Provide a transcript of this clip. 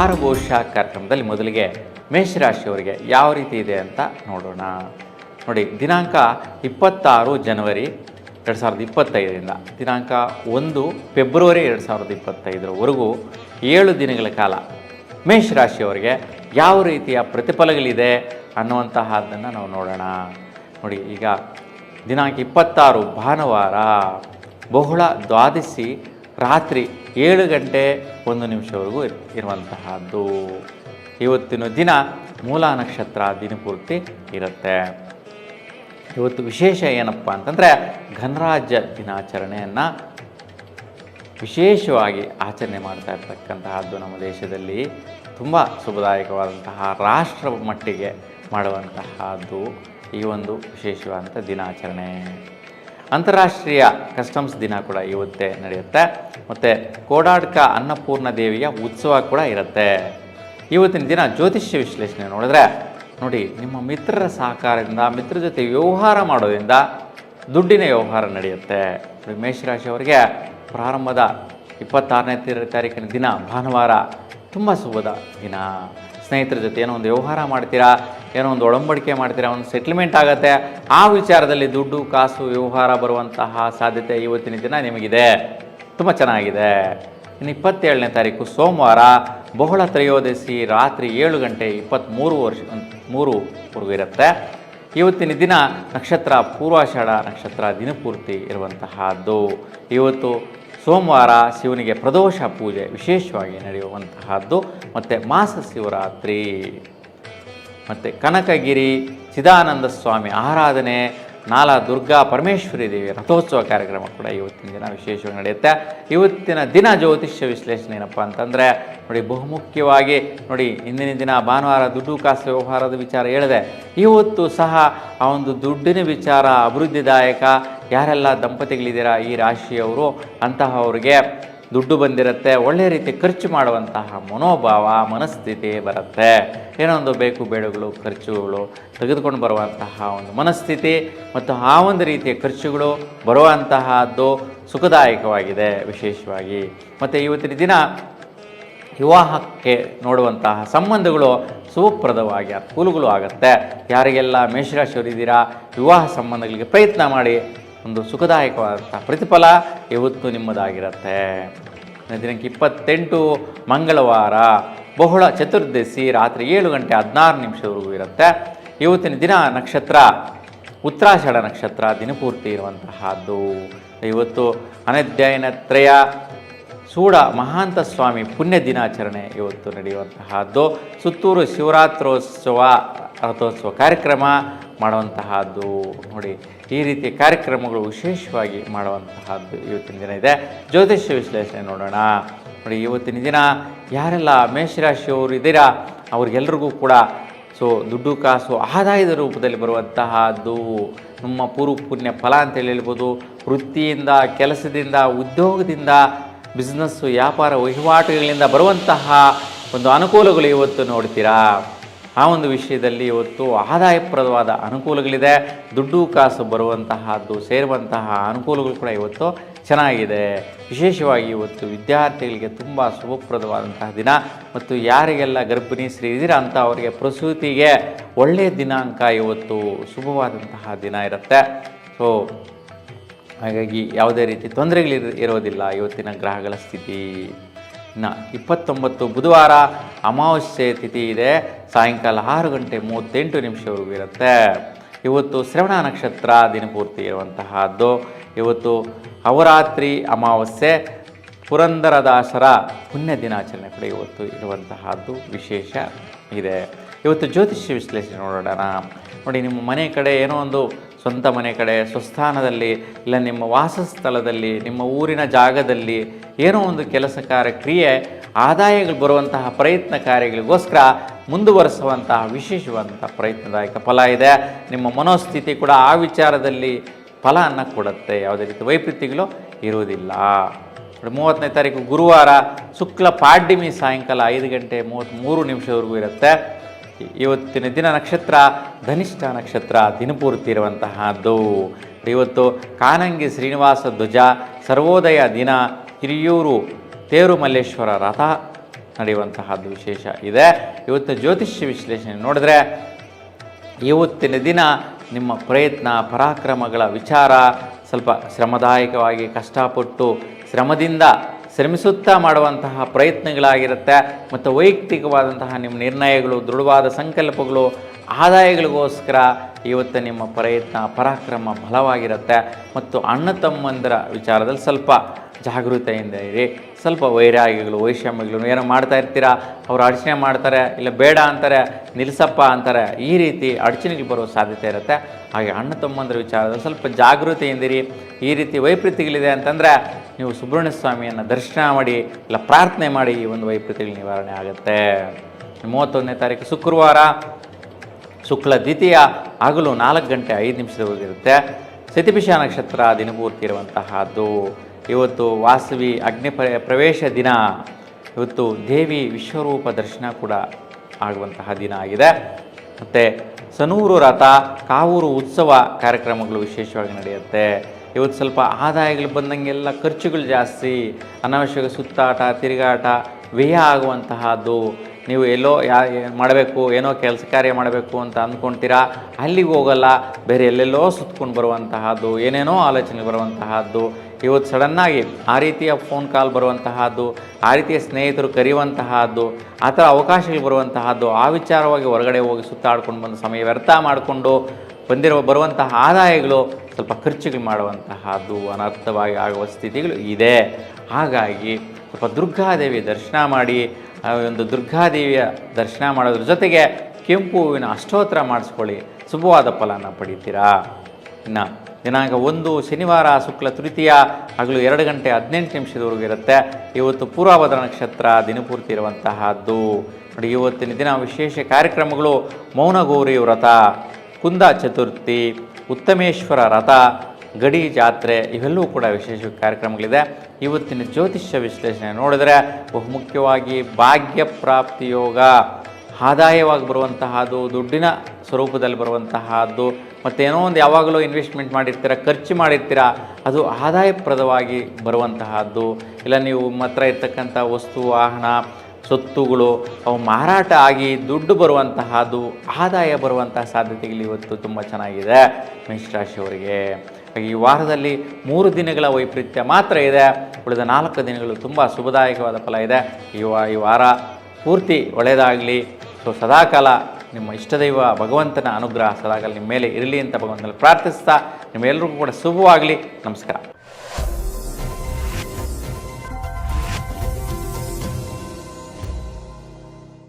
ವಾರ ಭವಿಷ್ಯ ಕಾರ್ಯಕ್ರಮದಲ್ಲಿ ಮೊದಲಿಗೆ ಮೇಷರಾಶಿಯವರಿಗೆ ಯಾವ ರೀತಿ ಇದೆ ಅಂತ ನೋಡೋಣ. ನೋಡಿ, ದಿನಾಂಕ ಇಪ್ಪತ್ತಾರು ಜನವರಿ ಎರಡು ಸಾವಿರದ ಇಪ್ಪತ್ತೈದರಿಂದ, ದಿನಾಂಕ ಒಂದು ಫೆಬ್ರವರಿ ಎರಡು ಸಾವಿರದ ಇಪ್ಪತ್ತೈದರವರೆಗೂ ಏಳು ದಿನಗಳ ಕಾಲ ಮೇಷರಾಶಿಯವರಿಗೆ ಯಾವ ರೀತಿಯ ಪ್ರತಿಫಲಗಳಿದೆ ಅನ್ನುವಂತಹದ್ದನ್ನು ನಾವು ನೋಡೋಣ. ನೋಡಿ, ಈಗ ದಿನಾಂಕ ಇಪ್ಪತ್ತಾರು ಭಾನುವಾರ ಬಹುಳ ದ್ವಾದಶಿ ರಾತ್ರಿ ಏಳು ಗಂಟೆ ಒಂದು ನಿಮಿಷವರೆಗೂ ಇರ್- ಇರುವಂತಹದ್ದು. ಇವತ್ತಿನ ದಿನ ಮೂಲ ನಕ್ಷತ್ರ ದಿನಪೂರ್ತಿ ಇರುತ್ತೆ. ಇವತ್ತು ವಿಶೇಷ ಏನಪ್ಪ ಅಂತಂದರೆ ಗಣರಾಜ್ಯ ದಿನಾಚರಣೆಯನ್ನು ವಿಶೇಷವಾಗಿ ಆಚರಣೆ ಮಾಡ್ತಾ ಇರ್ತಕ್ಕಂತಹದ್ದು ನಮ್ಮ ದೇಶದಲ್ಲಿ. ತುಂಬ ಶುಭದಾಯಕವಾದಂತಹ ರಾಷ್ಟ್ರ ಮಟ್ಟಿಗೆ ಮಾಡುವಂತಹದ್ದು ಈ ಒಂದು ವಿಶೇಷವಾದಂಥ ದಿನಾಚರಣೆ. ಅಂತಾರಾಷ್ಟ್ರೀಯ ಕಸ್ಟಮ್ಸ್ ದಿನ ಕೂಡ ಇವತ್ತೇ ನಡೆಯುತ್ತೆ. ಮತ್ತು ಕೋಡಾಡ್ಕ ಅನ್ನಪೂರ್ಣ ದೇವಿಯ ಉತ್ಸವ ಕೂಡ ಇರುತ್ತೆ. ಇವತ್ತಿನ ದಿನ ಜ್ಯೋತಿಷ್ಯ ವಿಶ್ಲೇಷಣೆ ನೋಡಿದ್ರೆ ನೋಡಿ ನಿಮ್ಮ ಮಿತ್ರರ ಸಹಕಾರದಿಂದ ಮಿತ್ರ ಜೊತೆ ವ್ಯವಹಾರ ಮಾಡೋದ್ರಿಂದ ದುಡ್ಡಿನ ವ್ಯವಹಾರ ನಡೆಯುತ್ತೆ. ನೋಡಿ, ಮೇಷರಾಶಿಯವರಿಗೆ ಪ್ರಾರಂಭದ ಇಪ್ಪತ್ತಾರನೇ ತಾರೀಕಿನ ದಿನ ಭಾನುವಾರ ತುಂಬ ಶುಭದ ದಿನ. ಸ್ನೇಹಿತರ ಜೊತೆ ಏನೋ ಒಂದು ವ್ಯವಹಾರ ಮಾಡ್ತೀರಾ? ಏನೋ ಒಂದು ಒಡಂಬಡಿಕೆ ಮಾಡ್ತೀರಾ, ಒಂದು ಸೆಟ್ಲ್ಮೆಂಟ್ ಆಗುತ್ತೆ, ಆ ವಿಚಾರದಲ್ಲಿ ದುಡ್ಡು, ಕಾಸು, ವ್ಯವಹಾರ ಬರುವಂತಹ ಸಾಧ್ಯತೆ ಇವತ್ತಿನ ದಿನ ನಿಮಗಿದೆ. ತುಂಬ ಚೆನ್ನಾಗಿದೆ. ಇನ್ನು ಇಪ್ಪತ್ತೇಳನೇ ತಾರೀಕು ಸೋಮವಾರ, ಬಹುಳ ತ್ರಯೋದಶಿ ರಾತ್ರಿ ಏಳು ಗಂಟೆ ಇಪ್ಪತ್ತ್ಮೂರು ವರ್ಷ ಮೂರುವರೆಗೂ ಇರುತ್ತೆ. ಇವತ್ತಿನ ದಿನ ನಕ್ಷತ್ರ, ಪೂರ್ವಾಷಾಢ ನಕ್ಷತ್ರ ದಿನಪೂರ್ತಿ ಇರುವಂತಹದ್ದು. ಇವತ್ತು ಸೋಮವಾರ ಶಿವನಿಗೆ ಪ್ರದೋಷ ಪೂಜೆ ವಿಶೇಷವಾಗಿ ನಡೆಯುವಂತಹದ್ದು. ಮತ್ತು ಮಾಸ ಶಿವರಾತ್ರಿ. ಮತ್ತು ಕನಕಗಿರಿ ಚಿದಾನಂದ ಸ್ವಾಮಿ ಆರಾಧನೆ, ನಾಲ ದುರ್ಗಾ ಪರಮೇಶ್ವರಿ ದೇವಿ ರಥೋತ್ಸವ ಕಾರ್ಯಕ್ರಮ ಕೂಡ ಇವತ್ತಿನ ದಿನ ವಿಶೇಷವಾಗಿ ನಡೆಯುತ್ತೆ. ಇವತ್ತಿನ ದಿನ ಜ್ಯೋತಿಷ್ಯ ವಿಶ್ಲೇಷಣೆ ಏನಪ್ಪ ಅಂತಂದರೆ, ನೋಡಿ ಬಹುಮುಖ್ಯವಾಗಿ ನೋಡಿ ಇಂದಿನ ದಿನ ಭಾನುವಾರ ದುಡ್ಡು ಕಾಸು ವ್ಯವಹಾರದ ವಿಚಾರ ಹೇಳಿದೆ. ಇವತ್ತು ಸಹ ಆ ಒಂದು ದುಡ್ಡಿನ ವಿಚಾರ ಅಭಿವೃದ್ಧಿದಾಯಕ. ಯಾರೆಲ್ಲ ದಂಪತಿಗಳಿದ್ದೀರಾ ಈ ರಾಶಿಯವರು, ಅಂತಹವ್ರಿಗೆ ದುಡ್ಡು ಬಂದಿರುತ್ತೆ ಒಳ್ಳೆಯ ರೀತಿ ಖರ್ಚು ಮಾಡುವಂತಹ ಮನೋಭಾವ, ಮನಸ್ಥಿತಿ ಬರುತ್ತೆ. ಏನೊಂದು ಬೇಕು, ಬೇಡಗಳು, ಖರ್ಚುಗಳು, ತೆಗೆದುಕೊಂಡು ಬರುವಂತಹ ಒಂದು ಮನಸ್ಥಿತಿ ಮತ್ತು ಆ ಒಂದು ರೀತಿಯ ಖರ್ಚುಗಳು ಬರುವಂತಹದ್ದು ಸುಖದಾಯಕವಾಗಿದೆ ವಿಶೇಷವಾಗಿ. ಮತ್ತು ಇವತ್ತಿನ ದಿನ ವಿವಾಹಕ್ಕೆ ನೋಡುವಂತಹ ಸಂಬಂಧಗಳು ಸುಪ್ರದವಾಗಿ ಅನುಕೂಲಗಳು ಆಗುತ್ತೆ. ಯಾರಿಗೆಲ್ಲ ಮೇಷರಾಶಿಯವರಿದ್ದೀರಾ, ವಿವಾಹ ಸಂಬಂಧಗಳಿಗೆ ಪ್ರಯತ್ನ ಮಾಡಿ ಒಂದು ಸುಖದಾಯಕವಾದಂಥ ಪ್ರತಿಫಲ ಇವತ್ತು ನಿಮ್ಮದಾಗಿರುತ್ತೆ. ದಿನಕ್ಕೆ ಇಪ್ಪತ್ತೆಂಟು ಮಂಗಳವಾರ, ಬಹುಳ ಚತುರ್ದಶಿ ರಾತ್ರಿ ಏಳು ಗಂಟೆ ಹದಿನಾರು ನಿಮಿಷವರೆಗೂ ಇರುತ್ತೆ. ಇವತ್ತಿನ ದಿನ ನಕ್ಷತ್ರ, ಉತ್ತರಾಷಾಢ ನಕ್ಷತ್ರ ದಿನಪೂರ್ತಿ ಇರುವಂತಹದ್ದು. ಇವತ್ತು ಅನಧ್ಯಯನ ತ್ರಯ, ಸೂಡ ಮಹಾಂತ ಸ್ವಾಮಿ ಪುಣ್ಯ ದಿನಾಚರಣೆ ಇವತ್ತು ನಡೆಯುವಂತಹದ್ದು. ಸುತ್ತೂರು ಶಿವರಾತ್ರೋತ್ಸವ, ರಥೋತ್ಸವ ಕಾರ್ಯಕ್ರಮ ಮಾಡುವಂತಹದ್ದು. ನೋಡಿ ಈ ರೀತಿ ಕಾರ್ಯಕ್ರಮಗಳು ವಿಶೇಷವಾಗಿ ಮಾಡುವಂತಹದ್ದು ಇವತ್ತಿನ ದಿನ ಇದೆ. ಜ್ಯೋತಿಷ್ಯ ವಿಶ್ಲೇಷಣೆ ನೋಡೋಣ. ನೋಡಿ, ಇವತ್ತಿನ ದಿನ ಯಾರೆಲ್ಲ ಮೇಷರಾಶಿಯವರು ಇದ್ದೀರಾ, ಅವ್ರಿಗೆಲ್ರಿಗೂ ಕೂಡ ಸೊ, ದುಡ್ಡು, ಕಾಸು, ಆದಾಯದ ರೂಪದಲ್ಲಿ ಬರುವಂತಹದ್ದು ನಮ್ಮ ಪೂರ್ವ ಪುಣ್ಯ ಫಲ ಅಂತೇಳಿ ಹೇಳ್ಬೋದು. ವೃತ್ತಿಯಿಂದ, ಕೆಲಸದಿಂದ, ಉದ್ಯೋಗದಿಂದ ಬಿಸ್ನೆಸ್ಸು ವ್ಯಾಪಾರ ವಹಿವಾಟುಗಳಿಂದ ಬರುವಂತಹ ಒಂದು ಅನುಕೂಲಗಳು ಇವತ್ತು ನೋಡ್ತೀರಾ? ಆ ಒಂದು ವಿಷಯದಲ್ಲಿ ಇವತ್ತು ಆದಾಯಪ್ರದವಾದ ಅನುಕೂಲಗಳಿದೆ. ದುಡ್ಡು ಕಾಸು ಬರುವಂತಹದ್ದು, ಸೇರುವಂತಹ ಅನುಕೂಲಗಳು ಕೂಡ ಇವತ್ತು ಚೆನ್ನಾಗಿದೆ. ವಿಶೇಷವಾಗಿ ಇವತ್ತು ವಿದ್ಯಾರ್ಥಿಗಳಿಗೆ ತುಂಬ ಶುಭಪ್ರದವಾದಂತಹ ದಿನ. ಮತ್ತು ಯಾರಿಗೆಲ್ಲ ಗರ್ಭಿಣಿ ಸ್ತ್ರೀ ಇದ್ದೀರಾ ಅಂತ ಅವರಿಗೆ ಪ್ರಸೂತಿಗೆ ಒಳ್ಳೆಯ ದಿನಾಂಕ ಇವತ್ತು ಶುಭವಾದಂತಹ ದಿನ ಇರುತ್ತೆ. ಸೊ ಹಾಗಾಗಿ ಯಾವುದೇ ರೀತಿ ತೊಂದರೆಗಳು ಇರೋದಿಲ್ಲ ಇವತ್ತಿನ ಗ್ರಹಗಳ ಸ್ಥಿತಿ. ಇನ್ನು ಇಪ್ಪತ್ತೊಂಬತ್ತು ಬುಧವಾರ ಅಮಾವಾಸ್ಯೆ ತಿಥಿ ಇದೆ. ಸಾಯಂಕಾಲ ಆರು ಗಂಟೆ ಮೂವತ್ತೆಂಟು ನಿಮಿಷವರೆಗೂ ಇರುತ್ತೆ. ಇವತ್ತು ಶ್ರವಣ ನಕ್ಷತ್ರ ದಿನಪೂರ್ತಿ ಇರುವಂತಹದ್ದು. ಇವತ್ತು ಅವರಾತ್ರಿ ಅಮಾವಾಸ್ಯೆ, ಪುರಂದರದಾಸರ ಪುಣ್ಯ ದಿನಾಚರಣೆ ಕೂಡ ಇವತ್ತು ಇರುವಂತಹದ್ದು ವಿಶೇಷ ಇದೆ. ಇವತ್ತು ಜ್ಯೋತಿಷ್ಯ ವಿಶ್ಲೇಷಣೆ ನೋಡೋಣ. ನೋಡಿ, ನಿಮ್ಮ ಮನೆ ಕಡೆ ಏನೋ ಒಂದು ಸ್ವಂತ ಮನೆ ಕಡೆ, ಸ್ವಸ್ಥಾನದಲ್ಲಿ ಇಲ್ಲ, ನಿಮ್ಮ ವಾಸಸ್ಥಳದಲ್ಲಿ, ನಿಮ್ಮ ಊರಿನ ಜಾಗದಲ್ಲಿ ಏನೋ ಒಂದು ಕೆಲಸ ಕಾರ್ಯ ಕ್ರಿಯೆ ಆದಾಯಗಳು ಬರುವಂತಹ ಪ್ರಯತ್ನ ಕಾರ್ಯಗಳಿಗೋಸ್ಕರ ಮುಂದುವರೆಸುವಂತಹ ವಿಶೇಷವಾದಂತಹ ಪ್ರಯತ್ನದಾಯಕ ಫಲ ಇದೆ. ನಿಮ್ಮ ಮನೋಸ್ಥಿತಿ ಕೂಡ ಆ ವಿಚಾರದಲ್ಲಿ ಫಲವನ್ನು ಕೊಡುತ್ತೆ. ಯಾವುದೇ ರೀತಿ ವೈಪರೀತ್ಯಗಳು ಇರುವುದಿಲ್ಲ. ಮೂವತ್ತನೇ ತಾರೀಕು ಗುರುವಾರ ಶುಕ್ಲ ಪಾಡ್ಯಮಿ ಸಾಯಂಕಾಲ ಐದು ಗಂಟೆ ಮೂವತ್ತ್ಮೂರು ನಿಮಿಷವರೆಗೂ ಇರುತ್ತೆ. ಇವತ್ತಿನ ದಿನ ನಕ್ಷತ್ರ, ಧನಿಷ್ಠ ನಕ್ಷತ್ರ, ದಿನಪೂರ್ತಿ ಇರುವಂತಹದ್ದು. ಇವತ್ತು ಕಾನಂಗಿ ಶ್ರೀನಿವಾಸ ಧ್ವಜ, ಸರ್ವೋದಯ ದಿನ, ಹಿರಿಯೂರು ತೇರು ಮಲ್ಲೇಶ್ವರ ರಥ ನಡೆಯುವಂತಹದ್ದು ವಿಶೇಷ ಇದೆ. ಇವತ್ತು ಜ್ಯೋತಿಷ್ಯ ವಿಶ್ಲೇಷಣೆ ನೋಡಿದ್ರೆ, ಇವತ್ತಿನ ದಿನ ನಿಮ್ಮ ಪ್ರಯತ್ನ, ಪರಾಕ್ರಮಗಳ ವಿಚಾರ ಸ್ವಲ್ಪ ಶ್ರಮದಾಯಕವಾಗಿ, ಕಷ್ಟಪಟ್ಟು, ಶ್ರಮದಿಂದ ಶ್ರಮಿಸುತ್ತಾ ಮಾಡುವಂತಹ ಪ್ರಯತ್ನಗಳಾಗಿರುತ್ತೆ. ಮತ್ತು ವೈಯಕ್ತಿಕವಾದಂತಹ ನಿಮ್ಮ ನಿರ್ಣಯಗಳು ದೃಢವಾದ ಸಂಕಲ್ಪಗಳು ಆದಾಯಗಳಿಗೋಸ್ಕರ ಇವತ್ತು ನಿಮ್ಮ ಪ್ರಯತ್ನ, ಪರಾಕ್ರಮ ಬಲವಾಗಿರುತ್ತೆ. ಮತ್ತು ಅಣ್ಣ ತಮ್ಮಂದರ ವಿಚಾರದಲ್ಲಿ ಸ್ವಲ್ಪ ಜಾಗೃತೆಯಿಂದ ಇರಿ. ಸ್ವಲ್ಪ ವೈರಾಗ್ಯಗಳು ವೈಷಮ್ಯಗಳು ಏನೋ ಮಾಡ್ತಾ ಇರ್ತೀರಾ? ಅವರು ಅಡಚಣೆ ಮಾಡ್ತಾರೆ, ಇಲ್ಲ ಬೇಡ ಅಂತಾರೆ, ನಿಲ್ಸಪ್ಪ ಅಂತಾರೆ, ಈ ರೀತಿ ಅಡಚಣೆಗಳು ಬರೋ ಸಾಧ್ಯತೆ ಇರುತ್ತೆ. ಹಾಗೆ ಅಣ್ಣ ತಮ್ಮಂದರ ವಿಚಾರದಲ್ಲಿ ಸ್ವಲ್ಪ ಜಾಗೃತಿಯಿಂದಿರಿ ಈ ರೀತಿ ವೈಪರೀತ್ಯಗಳಿದೆ ಅಂತಂದರೆ ನೀವು ಸುಬ್ರಹ್ಮಣ್ಯ ಸ್ವಾಮಿಯನ್ನು ದರ್ಶನ ಮಾಡಿ, ಇಲ್ಲ ಪ್ರಾರ್ಥನೆ ಮಾಡಿ ಈ ಒಂದು ವೈಪರೀತ್ಯಗಳ ನಿವಾರಣೆ ಆಗುತ್ತೆ. ಮೂವತ್ತೊಂದನೇ ತಾರೀಕು ಶುಕ್ರವಾರ. ಶುಕ್ಲ ದ್ವಿತೀಯ ಹಗಲು ನಾಲ್ಕು ಗಂಟೆ ಐದು ನಿಮಿಷದವರೆಗಿರುತ್ತೆ ಸತಿಪಿಷ ನಕ್ಷತ್ರ ದಿನಪೂರ್ತಿ ಇರುವಂತಹದ್ದು. ಇವತ್ತು ವಾಸವಿ ಅಗ್ನಿ ಪ್ರವೇಶ ದಿನ. ಇವತ್ತು ದೇವಿ ವಿಶ್ವರೂಪ ದರ್ಶನ ಕೂಡ ಆಗುವಂತಹ ದಿನ ಆಗಿದೆ. ಮತ್ತು ಸನೂರು ರಥ, ಕಾವೂರು ಉತ್ಸವ ಕಾರ್ಯಕ್ರಮಗಳು ವಿಶೇಷವಾಗಿ ನಡೆಯುತ್ತೆ. ಇವತ್ತು ಸ್ವಲ್ಪ ಆದಾಯಗಳು ಬಂದಂಗೆಲ್ಲ ಖರ್ಚುಗಳು ಜಾಸ್ತಿ. ಅನಾವಶ್ಯಕ ಸುತ್ತಾಟ, ತಿರುಗಾಟ, ವ್ಯಯ ಆಗುವಂತಹದ್ದು. ನೀವು ಎಲ್ಲೋ ಯಾ ಮಾಡಬೇಕು, ಏನೋ ಕೆಲಸ ಕಾರ್ಯ ಮಾಡಬೇಕು ಅಂತ ಅಂದ್ಕೊಳ್ತೀರಾ ಅಲ್ಲಿಗೆ ಹೋಗಲ್ಲ. ಬೇರೆ ಎಲ್ಲೆಲ್ಲೋ ಸುತ್ಕೊಂಡು ಬರುವಂತಹದ್ದು, ಏನೇನೋ ಆಲೋಚನೆ ಬರುವಂತಹದ್ದು. ಇವತ್ತು ಸಡನ್ನಾಗಿ ಆ ರೀತಿಯ ಫೋನ್ ಕಾಲ್ ಬರುವಂತಹದ್ದು, ಆ ರೀತಿಯ ಸ್ನೇಹಿತರು ಕರೆಯುವಂತಹದ್ದು, ಆ ಥರ ಅವಕಾಶಗಳು ಬರುವಂತಹದ್ದು, ಆ ವಿಚಾರವಾಗಿ ಹೊರಗಡೆ ಹೋಗಿ ಸುತ್ತಾಡ್ಕೊಂಡು ಬಂದು ಸಮಯ ವ್ಯರ್ಥ ಮಾಡಿಕೊಂಡು ಬಂದಿರುವ ಬರುವಂತಹ ಆದಾಯಗಳು ಸ್ವಲ್ಪ ಖರ್ಚುಗಳು ಮಾಡುವಂತಹದ್ದು ಅನರ್ಥವಾಗಿ ಆಗುವ ಸ್ಥಿತಿಗಳು ಇದೆ. ಹಾಗಾಗಿ ಸ್ವಲ್ಪ ದುರ್ಗಾದೇವಿ ದರ್ಶನ ಮಾಡಿ ಆ ಒಂದು ದುರ್ಗಾದೇವಿಯ ದರ್ಶನ ಮಾಡೋದ್ರ ಜೊತೆಗೆ ಕೆಂಪು ಹೂವಿನ ಅಷ್ಟೋತ್ತರ ಮಾಡಿಸ್ಕೊಳ್ಳಿ. ಶುಭವಾದ ಫಲನ ಪಡಿತೀರಾ? ಇನ್ನು ದಿನಾಂಕ ಒಂದು, ಶನಿವಾರ, ಶುಕ್ಲ ತೃತೀಯ, ಹಗಲು ಎರಡು ಗಂಟೆ ಹದಿನೆಂಟು ನಿಮಿಷದವರೆಗೂ ಇರುತ್ತೆ. ಇವತ್ತು ಪೂರ್ವಭದ್ರ ನಕ್ಷತ್ರ ದಿನಪೂರ್ತಿ ಇರುವಂತಹದ್ದು. ನೋಡಿ, ಇವತ್ತಿನ ದಿನ ವಿಶೇಷ ಕಾರ್ಯಕ್ರಮಗಳು ಮೌನಗೌರಿ ವ್ರತ ಕುಂದ ಚತುರ್ಥಿ ಉತ್ತಮೇಶ್ವರ ರಥ ಗಡಿ ಜಾತ್ರೆ ಇವೆಲ್ಲವೂ ಕೂಡ ವಿಶೇಷ ಕಾರ್ಯಕ್ರಮಗಳಿದೆ. ಇವತ್ತಿನ ಜ್ಯೋತಿಷ್ಯ ವಿಶ್ಲೇಷಣೆ ನೋಡಿದ್ರೆ ಬಹುಮುಖ್ಯವಾಗಿ ಭಾಗ್ಯ ಪ್ರಾಪ್ತಿಯೋಗ ಆದಾಯವಾಗಿ ಬರುವಂತಹದ್ದು, ದುಡ್ಡಿನ ಸ್ವರೂಪದಲ್ಲಿ ಬರುವಂತಹದ್ದು, ಮತ್ತು ಏನೋ ಒಂದು ಯಾವಾಗಲೂ ಇನ್ವೆಸ್ಟ್ಮೆಂಟ್ ಮಾಡಿರ್ತೀರ, ಖರ್ಚು ಮಾಡಿರ್ತೀರ, ಅದು ಆದಾಯಪ್ರದವಾಗಿ ಬರುವಂತಹದ್ದು. ಇಲ್ಲ, ನೀವು ನಿಮ್ಮ ಹತ್ರ ಇರ್ತಕ್ಕಂಥ ವಸ್ತು, ವಾಹನ ಸೊತ್ತುಗಳು, ಅವು ಮಾರಾಟ ಆಗಿ ದುಡ್ಡು ಬರುವಂತಹದ್ದು, ಆದಾಯ ಬರುವಂತಹ ಸಾಧ್ಯತೆಗಳು ಇವತ್ತು ತುಂಬ ಚೆನ್ನಾಗಿದೆ ಮೇಷರಾಶಿಯವರಿಗೆ. ಈ ವಾರದಲ್ಲಿ ಮೂರು ದಿನಗಳ ವೈಪರೀತ್ಯ ಮಾತ್ರ ಇದೆ. ಉಳಿದ ನಾಲ್ಕು ದಿನಗಳು ತುಂಬ ಶುಭದಾಯಕವಾದ ಫಲ ಇದೆ. ಈ ವಾ, ಈ ವಾರ ಪೂರ್ತಿ ಒಳ್ಳೆಯದಾಗಲಿ. ಸೊ, ಸದಾಕಾಲ ನಿಮ್ಮ ಇಷ್ಟದೈವ ಭಗವಂತನ ಅನುಗ್ರಹ ಸದಾಕಾಲ ನಿಮ್ಮ ಮೇಲೆ ಇರಲಿ ಅಂತ ಭಗವಂತನಲ್ಲಿ ಪ್ರಾರ್ಥಿಸ್ತಾ ನಿಮ್ಮೆಲ್ಲರಿಗೂ ಕೂಡ ಶುಭವಾಗಲಿ. ನಮಸ್ಕಾರ.